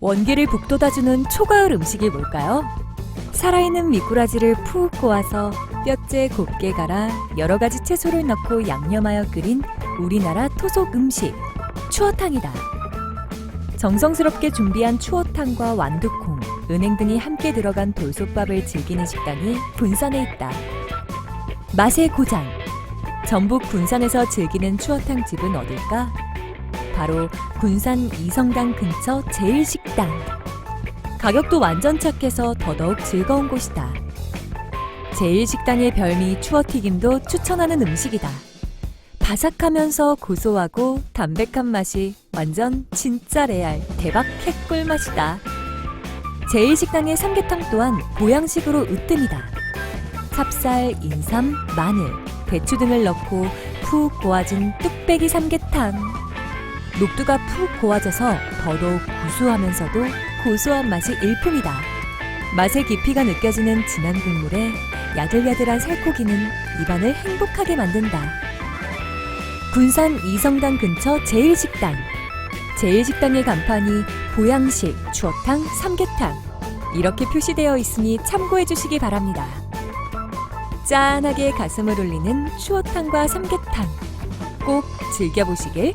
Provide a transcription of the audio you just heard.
원기를 북돋아주는 초가을 음식이 뭘까요? 살아있는 미꾸라지를 푹 고아서 뼈째 곱게 갈아 여러 가지 채소를 넣고 양념하여 끓인 우리나라 토속 음식 추어탕이다. 정성스럽게 준비한 추어탕과 완두콩, 은행 등이 함께 들어간 돌솥밥을 즐기는 식당이 군산에 있다. 맛의 고장. 전북 군산에서 즐기는 추어탕 집은 어딜까? 바로 군산 이성당 근처 제일식당. 가격도 완전 착해서 더더욱 즐거운 곳이다. 제일식당의 별미 추어튀김도 추천하는 음식이다. 바삭하면서 고소하고 담백한 맛이 완전 진짜 레알 대박 핵꿀 맛이다. 제일식당의 삼계탕 또한 보양식으로 으뜸이다. 찹쌀, 인삼, 마늘, 배추 등을 넣고 푹 고아진 뚝배기 삼계탕. 녹두가 푹 고아져서 더더욱 구수하면서도 고소한 맛이 일품이다. 맛의 깊이가 느껴지는 진한 국물에 야들야들한 살코기는 입안을 행복하게 만든다. 군산 이성당 근처 제일식당. 제일식당의 간판이 보양식, 추어탕, 삼계탕. 이렇게 표시되어 있으니 참고해 주시기 바랍니다. 짠하게 가슴을 울리는 추어탕과 삼계탕. 꼭 즐겨보시길